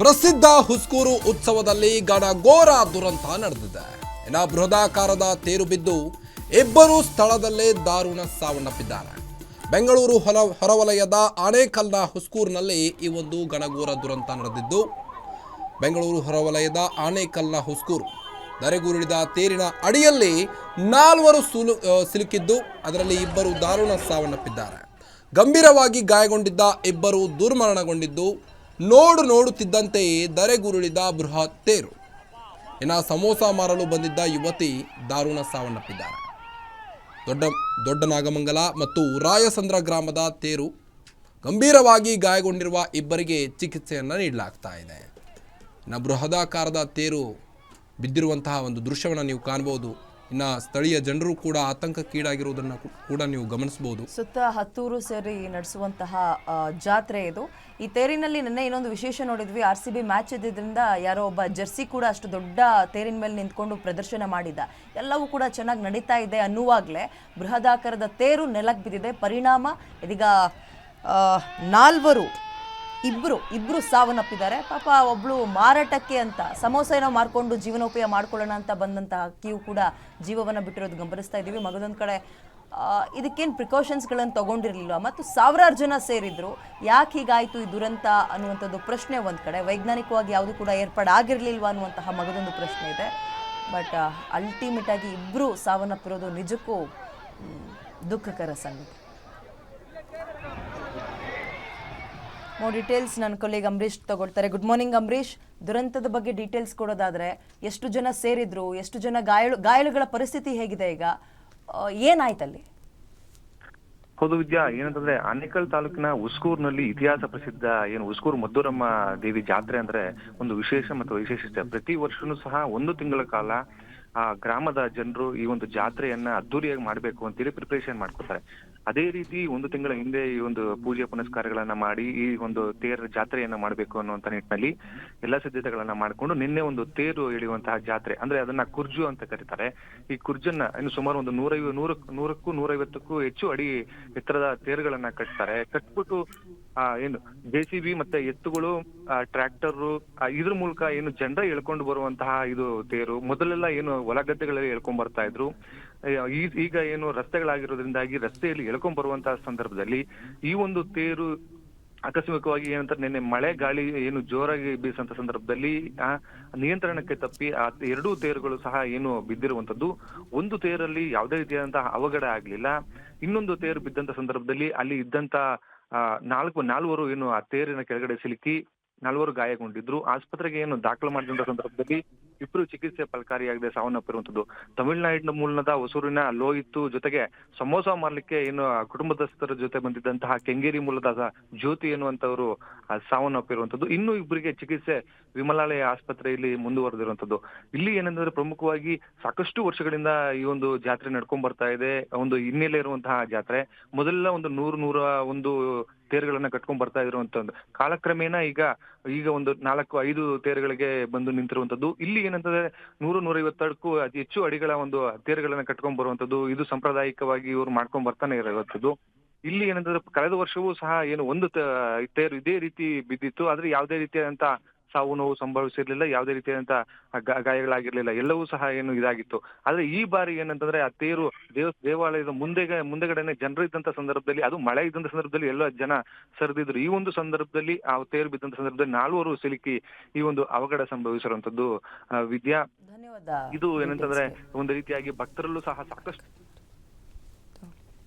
ಪ್ರಸಿದ್ಧ ಹುಸ್ಕೂರು ಉತ್ಸವದಲ್ಲಿ ಗಣಘೋರ ದುರಂತ ನಡೆದಿದೆ. ಇನ್ನು ಬೃಹದಾಕಾರದ ತೇರು ಬಿದ್ದು ಇಬ್ಬರು ಸ್ಥಳದಲ್ಲೇ ದಾರುಣ ಸಾವನ್ನಪ್ಪಿದ್ದಾರೆ. ಬೆಂಗಳೂರು ಹೊರ ಹೊರವಲಯದ ಆನೇಕಲ್ನ ಹುಸ್ಕೂರಿನಲ್ಲಿ ಈ ಒಂದು ಗಣಗೋರ ದುರಂತ ನಡೆದಿದ್ದು, ಬೆಂಗಳೂರು ಹೊರವಲಯದ ಆನೇಕಲ್ನ ಹುಸ್ಕೂರು ಧರೆಗುರುಳಿದ ತೇರಿನ ಅಡಿಯಲ್ಲಿ ನಾಲ್ವರು ಸುಲು ಸಿಲುಕಿದ್ದು, ಅದರಲ್ಲಿ ಇಬ್ಬರು ದಾರುಣ ಸಾವನ್ನಪ್ಪಿದ್ದಾರೆ. ಗಂಭೀರವಾಗಿ ಗಾಯಗೊಂಡಿದ್ದ ಇಬ್ಬರು ದುರ್ಮರಣಗೊಂಡಿದ್ದು ನೋಡು ನೋಡುತ್ತಿದ್ದಂತೆಯೇ ದರೆಗುರುಳಿದ ಬೃಹತ್ ತೇರು ಇನ್ನು ಸಮೋಸ ಮಾರಲು ಬಂದಿದ್ದ ಯುವತಿ ದಾರುಣ ಸಾವನ್ನಪ್ಪಿದ್ದಾರೆ ದೊಡ್ಡ ದೊಡ್ಡ ನಾಗಮಂಗಲ ಮತ್ತು ರಾಯಸಂದ್ರ ಗ್ರಾಮದ ತೇರು ಗಂಭೀರವಾಗಿ ಗಾಯಗೊಂಡಿರುವ ಇಬ್ಬರಿಗೆ ಚಿಕಿತ್ಸೆಯನ್ನು ನೀಡಲಾಗ್ತಾ ಇದೆ. ಇನ್ನು ಬೃಹದಾಕಾರದ ತೇರು ಬಿದ್ದಿರುವಂತಹ ಒಂದು ದೃಶ್ಯವನ್ನು ನೀವು ಕಾಣ್ಬೋದು ಇನ್ನು ಸ್ಥಳೀಯ ಜನರು ಕೂಡ ಆತಂಕಕ್ಕೀಡಾಗಿರುವುದನ್ನು ಕೂಡ ನೀವು ಗಮನಿಸಬಹುದು ಸುತ್ತ ಹತ್ತೂರು ಸೇರಿ ನಡೆಸುವಂತಹ ಜಾತ್ರೆ ಇದು. ಈ ತೇರಿನಲ್ಲಿ ನಿನ್ನೆ ಇನ್ನೊಂದು ವಿಶೇಷ ನೋಡಿದ್ವಿ. ಆರ್ ಸಿ ಬಿ ಮ್ಯಾಚ್ ಇದ್ದಿದ್ದರಿಂದ ಯಾರೋ ಒಬ್ಬ ಜರ್ಸಿ ಕೂಡ ಅಷ್ಟು ದೊಡ್ಡ ತೇರಿನ ಮೇಲೆ ನಿಂತ್ಕೊಂಡು ಪ್ರದರ್ಶನ ಮಾಡಿದ ಎಲ್ಲವೂ ಕೂಡ ಚೆನ್ನಾಗಿ ನಡೀತಾ ಇದೆ ಅನ್ನುವಾಗಲೇ ಬೃಹದಾಕಾರದ ತೇರು ನೆಲಕ್ಕೆ ಬಿದ್ದಿದೆ. ಪರಿಣಾಮ ಇದೀಗ ನಾಲ್ವರು ಇಬ್ರು ಇಬ್ರು ಸಾವನ್ನಪ್ಪಿದ್ದಾರೆ. ಪಾಪ ಒಬ್ಳು ಮಾರಾಟಕ್ಕೆ ಅಂತ ಸಮೋಸ ಏನೋ ಮಾರ್ಕೊಂಡು ಜೀವನೋಪಾಯ ಮಾಡ್ಕೊಳ್ಳೋಣ ಅಂತ ಬಂದಂತ ಅಕ್ಕಿಯು ಕೂಡ ಜೀವವನ್ನ ಬಿಟ್ಟಿರೋದು ಗಮನಿಸ್ತಾ ಇದ್ದೀವಿ ಮಗದೊಂದು ಕಡೆ ಇದಕ್ಕೇನು ಪ್ರಿಕಾಷನ್ಸ್ಗಳನ್ನು ತಗೊಂಡಿರಲಿಲ್ಲ ಮತ್ತು ಸಾವಿರಾರು ಜನ ಸೇರಿದ್ರು. ಯಾಕೆ ಹೀಗಾಯಿತು ಈ ದುರಂತ ಅನ್ನುವಂಥದ್ದು ಪ್ರಶ್ನೆ ಒಂದು ಕಡೆ. ವೈಜ್ಞಾನಿಕವಾಗಿ ಯಾವುದು ಕೂಡ ಏರ್ಪಾಡಾಗಿರಲಿಲ್ವ ಅನ್ನುವಂತಹ ಮಗದೊಂದು ಪ್ರಶ್ನೆ ಇದೆ. ಬಟ್ ಅಲ್ಟಿಮೇಟ್ ಆಗಿ ಇಬ್ಬರು ಸಾವನ್ನಪ್ಪಿರೋದು ನಿಜಕ್ಕೂ ದುಃಖಕರ ಸಂಗತಿ. ಮೋ ಡೀಟೇಲ್ಸ್ ನನ್ನ ಕೊಲೀಗ್ ಅಂಬರೀಶ್ ತಗೊಳ್ತಾರೆ. Good morning Ambareesh. ದುರಂತದ ಬಗ್ಗೆ ಡೀಟೇಲ್ಸ್ ಕೊಡೋದಾದ್ರೆ ಎಷ್ಟು ಜನ ಸೇರಿದ್ರು, ಎಷ್ಟು ಜನ ಗಾಯಾಳು ಗಾಯಾಳುಗಳ ಪರಿಸ್ಥಿತಿ ಹೇಗಿದೆ ಈಗ? ಏನಾಯ್ತು ಏನಾಯ್ತಲ್ಲಿ? ಹೌದು ವಿದ್ಯಾ, ಏನಂತಂದ್ರೆ ಆನೇಕಲ್ ತಾಲೂಕಿನ ಉಸ್ಕೂರ್ನಲ್ಲಿ ಇತಿಹಾಸ ಪ್ರಸಿದ್ಧ ಏನು ಉಸ್ಕೂರ್ ಮದ್ದೂರಮ್ಮ ದೇವಿ ಜಾತ್ರೆ ಅಂದ್ರೆ ಒಂದು ವಿಶೇಷ ಮತ್ತು ವಿಶೇಷತೆ ಪ್ರತಿ ವರ್ಷನೂ ಸಹ ಒಂದು ತಿಂಗಳ ಕಾಲ ಆ ಗ್ರಾಮದ ಜನರು ಈ ಒಂದು ಜಾತ್ರೆಯನ್ನ ಅದ್ದೂರಿಯಾಗಿ ಮಾಡ್ಬೇಕು ಅಂತೇಳಿ ಪ್ರಿಪರೇಷನ್ ಮಾಡ್ಕೊತಾರೆ ಅದೇ ರೀತಿ ಒಂದು ತಿಂಗಳ ಹಿಂದೆ ಈ ಒಂದು ಪೂಜೆ ಪುನಸ್ಕಾರಗಳನ್ನ ಮಾಡಿ ಈ ಒಂದು ತೇರ ಜಾತ್ರೆಯನ್ನ ಮಾಡಬೇಕು ಅನ್ನುವಂತ ನಿಟ್ಟಿನಲ್ಲಿ ಎಲ್ಲಾ ಸಿದ್ಧತೆಗಳನ್ನ ಮಾಡ್ಕೊಂಡು ನಿನ್ನೆ ಒಂದು ತೇರು ಎಳೆಯುವಂತಹ ಜಾತ್ರೆ, ಅಂದ್ರೆ ಅದನ್ನ ಕುರ್ಜು ಅಂತ ಕರೀತಾರೆ. ಈ ಕುರ್ಜನ್ನ ಇನ್ನು ಸುಮಾರು ಒಂದು ನೂರೈವ ನೂರ ನೂರಕ್ಕೂ ನೂರೈವತ್ತಕ್ಕೂ ಹೆಚ್ಚು ಅಡಿ ಎತ್ತರದ ತೇರುಗಳನ್ನ ಕಟ್ತಾರೆ. ಕಟ್ಬಿಟ್ಟು ಆ, ಏನು ಜೆ ಸಿ ಬಿ ಮತ್ತೆ ಎತ್ತುಗಳು ಟ್ರ್ಯಾಕ್ಟರ್ ಇದ್ರ ಮೂಲಕ ಏನು ಜನರ ಎಳ್ಕೊಂಡು ಬರುವಂತಹ ಇದು ತೇರು, ಮೊದಲೆಲ್ಲ ಏನು ಹೊಲ ಗದ್ದೆಗಳಲ್ಲಿ ಎಳ್ಕೊಂಡ್ ಬರ್ತಾ ಇದ್ರು. ಈಗ ಏನು ರಸ್ತೆಗಳಾಗಿರೋದ್ರಿಂದಾಗಿ ರಸ್ತೆಯಲ್ಲಿ ಎಳ್ಕೊಂಡ್ ಬರುವಂತಹ ಸಂದರ್ಭದಲ್ಲಿ ಈ ಒಂದು ತೇರು ಆಕಸ್ಮಿಕವಾಗಿ ಏನಂತಾರೆ ನಿನ್ನೆ ಮಳೆ ಗಾಳಿ ಏನು ಜೋರಾಗಿ ಬೀಸಂತ ಸಂದರ್ಭದಲ್ಲಿ, ಆ, ನಿಯಂತ್ರಣಕ್ಕೆ ತಪ್ಪಿ ಆ ಎರಡೂ ತೇರುಗಳು ಸಹ ಏನು ಬಿದ್ದಿರುವಂತದ್ದು ಒಂದು ತೇರಲ್ಲಿ ಯಾವುದೇ ರೀತಿಯಾದಂತಹ ಅವಘಡ ಆಗ್ಲಿಲ್ಲ. ಇನ್ನೊಂದು ತೇರು ಬಿದ್ದಂತ ಸಂದರ್ಭದಲ್ಲಿ ಅಲ್ಲಿ ಇದ್ದಂತ ನಾಲ್ಕು ನಾಲ್ವರು ಏನು ಆ ತೇರಿನ ಕೆಳಗಡೆ ಸಿಲುಕಿ ನಾಲ್ವರು ಗಾಯಗೊಂಡಿದ್ರು. ಆಸ್ಪತ್ರೆಗೆ ಏನು ದಾಖಲು ಮಾಡಿದಂತ ಸಂದರ್ಭದಲ್ಲಿ ಇಬ್ಬರು ಚಿಕಿತ್ಸೆ ಫಲಕಾರಿಯಾಗದೆ ಸಾವನ್ನಪ್ಪಿರುವಂತದ್ದು ತಮಿಳುನಾಡಿನ ಮೂಲದ ಹೊಸೂರಿನ ಲೋಹಿತ್ತು ಜೊತೆಗೆ ಸಮೋಸ ಮಾರ್ಲಿಕ್ಕೆ ಏನು ಆ ಕುಟುಂಬದಸ್ಥರ ಜೊತೆ ಬಂದಿದ್ದಂತಹ ಕೆಂಗೇರಿ ಮೂಲದ ಜ್ಯೋತಿ ಎನ್ನುವಂತವರು ಆ, ಸಾವನ್ನಪ್ಪಿರುವಂತದ್ದು ಇನ್ನು ಇಬ್ಬರಿಗೆ ಚಿಕಿತ್ಸೆ ವಿಮಲಾಲಯ ಆಸ್ಪತ್ರೆಯಲ್ಲಿ ಮುಂದುವರೆದಿರುವಂತದ್ದು. ಇಲ್ಲಿ ಏನಂದ್ರೆ ಪ್ರಮುಖವಾಗಿ ಸಾಕಷ್ಟು ವರ್ಷಗಳಿಂದ ಈ ಒಂದು ಜಾತ್ರೆ ನಡ್ಕೊಂಡ್ ಬರ್ತಾ ಇದೆ. ಒಂದು ಹಿನ್ನೆಲೆ ಇರುವಂತಹ ಜಾತ್ರೆ. ಮೊದಲೆಲ್ಲ ಒಂದು ನೂರು, ನೂರ ಒಂದು ತೇರುಗಳನ್ನ ಕಟ್ಕೊಂಡ್ ಬರ್ತಾ ಇರುವಂತ ಒಂದು ಕಾಲಕ್ರಮೇಣ ಈಗ ಈಗ ಒಂದು ನಾಲ್ಕು, ಐದು ತೇರುಗಳಿಗೆ ಬಂದು ನಿಂತಿರುವಂತದ್ದು. ಇಲ್ಲಿ ಏನಂತಂದ್ರೆ ನೂರು, ನೂರೈವತ್ತಕ್ಕೂ ಅತಿ ಹೆಚ್ಚು ಅಡಿಗಳ ಒಂದು ತೇರುಗಳನ್ನ ಕಟ್ಕೊಂಡ್ ಬರುವಂತದ್ದು. ಇದು ಸಾಂಪ್ರದಾಯಿಕವಾಗಿ ಇವ್ರು ಮಾಡ್ಕೊಂಡ್ ಬರ್ತಾನೆ ಇರುವಂತದ್ದು. ಇಲ್ಲಿ ಏನಂತಂದ್ರೆ ಕಳೆದ ವರ್ಷವೂ ಸಹ ಏನು ಒಂದು ತೇರು ಇದೇ ರೀತಿ ಬಿದ್ದಿತ್ತು. ಆದ್ರೆ ಯಾವುದೇ ರೀತಿಯಾದಂತ ಸಾವು ನೋವು ಸಂಭವಿಸಿರ್ಲಿಲ್ಲ ಯಾವುದೇ ರೀತಿಯಾದಂತ ಗಾಯಗಳಾಗಿರ್ಲಿಲ್ಲ. ಎಲ್ಲವೂ ಸಹ ಏನು ಇದಾಗಿತ್ತು. ಆದ್ರೆ ಈ ಬಾರಿ ಏನಂತಂದ್ರೆ ಆ ತೇರು ದೇವ ದೇವಾಲಯದ ಮುಂದೆ ಮುಂದೆಗಡೆನೆ ಜನರು ಇದ್ದಂತ ಸಂದರ್ಭದಲ್ಲಿ ಅದು ಮಳೆ ಇದ್ದಂತ ಸಂದರ್ಭದಲ್ಲಿ ಎಲ್ಲ ಜನ ಸರಿದಿದ್ರು. ಈ ಒಂದು ಸಂದರ್ಭದಲ್ಲಿ ಆ ತೇರು ಬಿದ್ದಂತ ಸಂದರ್ಭದಲ್ಲಿ ನಾಲ್ವರು ಸಿಲುಕಿ ಈ ಒಂದು ಅವಘಡ ಸಂಭವಿಸಿರುವಂತದ್ದು ವಿದ್ಯಾ. ಇದು ಏನಂತಂದ್ರೆ ಒಂದು ರೀತಿಯಾಗಿ ಭಕ್ತರಲ್ಲೂ ಸಹ ಸಾಕಷ್ಟು